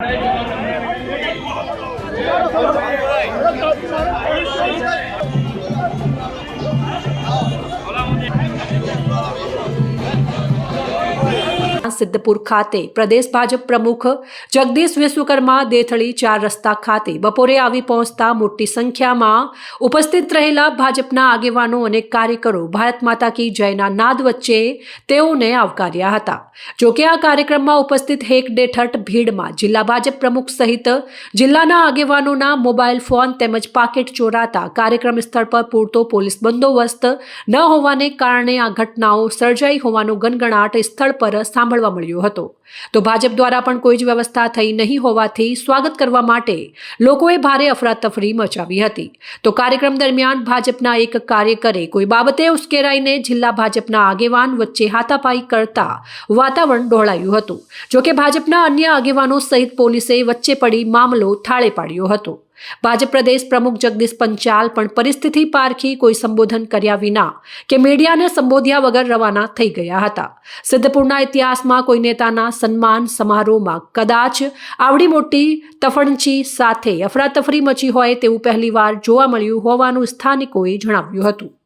Thank you. Siddhpur ખાતે પ્રદેશ ભાજપ પ્રમુખ જગદીશ વિશ્વકર્મા દેથળી ચાર રસ્તા ખાતે બપોરે આવી પહોંચતા મોટી સંખ્યામાં ઉપસ્થિત રહેલા ભાજપના આગેવાનો અને કાર્યકરો ભારત માતા કી જયના નાદ વચ્ચે તેઓને આવકાર્યા હતા. જોકે આ કાર્યક્રમમાં ઉપસ્થિત હેક ડેઠઠ ભીડમાં જિલ્લા ભાજપ પ્રમુખ સહિત જિલ્લાના આગેવાનોના મોબાઈલ ફોન તેમજ પાકેટ ચોરાતા કાર્યક્રમ સ્થળ પર પૂરતો પોલીસ બંદોબસ્ત ન હોવાને કારણે આ ઘટનાઓ સર્જાઈ હોવાનો ગણગણાટ સ્થળ પર સાંભળવા મળ્યો હતો. તો ભાજપ દ્વારા પણ કોઈ જ વ્યવસ્થા થઈ નહીં હોવાથી સ્વાગત કરવા માટે લોકોએ ભારે અફરાતફરી મચાવી હતી. તો કાર્યક્રમ દરમિયાન ભાજપના એક કાર્યકરે કોઈ બાબતે ઉશ્કેરાઈને જિલ્લા ભાજપના આગેવાન વચ્ચે હાથાપાઈ કરતા વાતાવરણ ડહોળાયું હતું. જોકે ભાજપના અન્ય આગેવાનો સહિત પોલીસે વચ્ચે પડી મામલો થાળે પાડ્યો હતો. ભાજપ પ્રદેશ પ્રમુખ જગદીશ પંચાલ પણ પરિસ્થિતિ પારખી કોઈ સંબોધન કર્યા વિના કે મીડિયાને સંબોધ્યા વગર રવાના થઈ ગયા હતા. સિદ્ધપુરના ઇતિહાસમાં કોઈ નેતાના સન્માન સમારોહમાં કદાચ આવડી મોટી તફણચી સાથે અફરાતફરી મચી હોય તેવું પહેલીવાર જોવા મળ્યું હોવાનું સ્થાનિકોએ જણાવ્યું હતું.